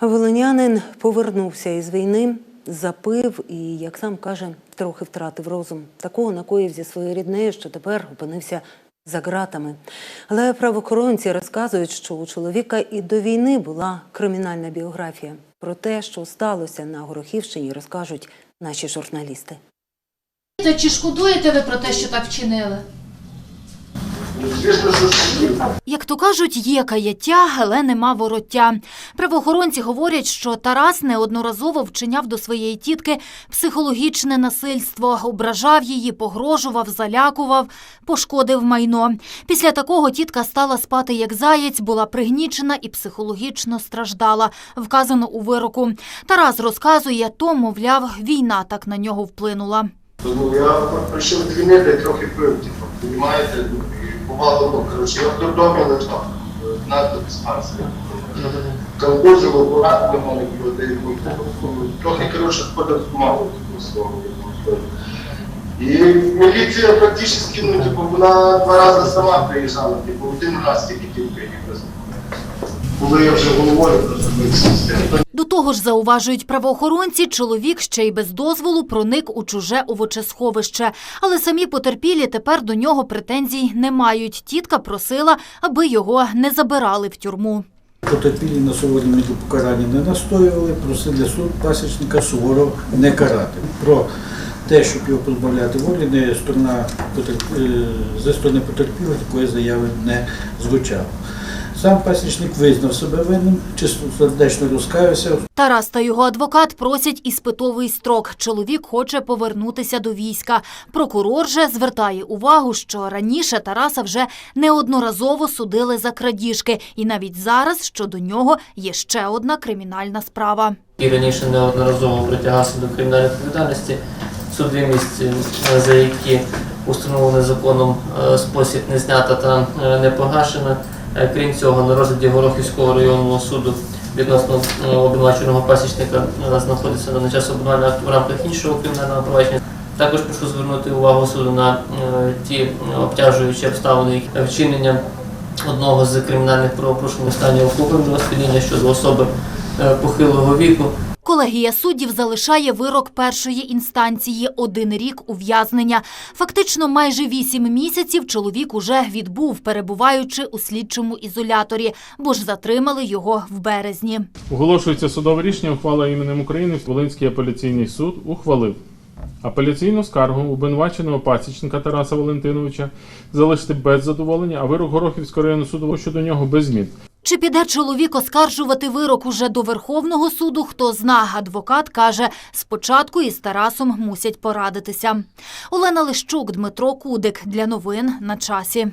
Волинянин повернувся із війни, запив і, як сам каже, трохи втратив розум. Такого накоїв зі своєю ріднею, що тепер опинився за ґратами. Але правоохоронці розказують, що у чоловіка і до війни була кримінальна біографія. Про те, що сталося на Горохівщині, розкажуть наші журналісти. Чи шкодуєте ви про те, що так вчинили? Як то кажуть, є каяття, але нема вороття. Правоохоронці говорять, що Тарас неодноразово вчиняв до своєї тітки психологічне насильство, ображав її, погрожував, залякував, пошкодив майно. Після такого тітка стала спати як заєць, була пригнічена і психологічно страждала. Вказано у вироку. Тарас розказує, то, мовляв, війна так на нього вплинула. Ну, я прийшов з війни, трохи пив, бувало, ну, коротше, я в додомі лежав, надто диспансері. Колхозило, поранено мене було, де трохи, коротше, сходив з мамою, такого. І міліція практично, ну, типу, вона два рази сама приїжджала, типу, один раз тільки тільки їх Коли я вже головою просто. До того ж, зауважують правоохоронці, чоловік ще й без дозволу проник у чуже овочесховище. Але самі потерпілі тепер до нього претензій не мають. Тітка просила, аби його не забирали в тюрму. Потерпілі на суворі покарання не настоювали, просили суд пасічника суворо не карати. Про те, щоб його позбавляти волі, не сторона е, зі сторони потерпілих такої заяви не звучало. Сам пасічник визнав себе винним, чистосердечно розкаявся, Тарас та його адвокат просять іспитовий строк. Чоловік хоче повернутися до війська. Прокурор же звертає увагу, що раніше Тараса вже неодноразово судили за крадіжки, і навіть зараз щодо нього є ще одна кримінальна справа. і раніше неодноразово притягався до кримінальної відповідальності, судимість, за які установлений законом е, спосіб не знята та е, не погашена. Е, Крім цього, на розгляді Горохівського районного суду відносно е, обвинуваченого пасічника е, знаходиться на час обвинувального акту в рамках іншого кримінального провадження. Також прошу звернути увагу суду на ті обтяжуючі обставини вчинення одного з кримінальних правопорушень у стані окупленого спільнення щодо особи похилого віку. Колегія суддів залишає вирок першої інстанції – один рік ув'язнення. Фактично майже вісім місяців чоловік уже відбув, перебуваючи у слідчому ізоляторі, бо ж затримали його в березні. Оголошується судове рішення ухвала іменем України. Волинський апеляційний суд ухвалив апеляційну скаргу обвинуваченого пасічника Тараса Валентиновича залишити без задоволення, а вирок Горохівського районного суду щодо нього без змін. Чи піде чоловік оскаржувати вирок уже до Верховного суду, хто зна. Адвокат каже, спочатку із Тарасом мусять порадитися. Олена Лищук, Дмитро Кудик. Для новин на часі.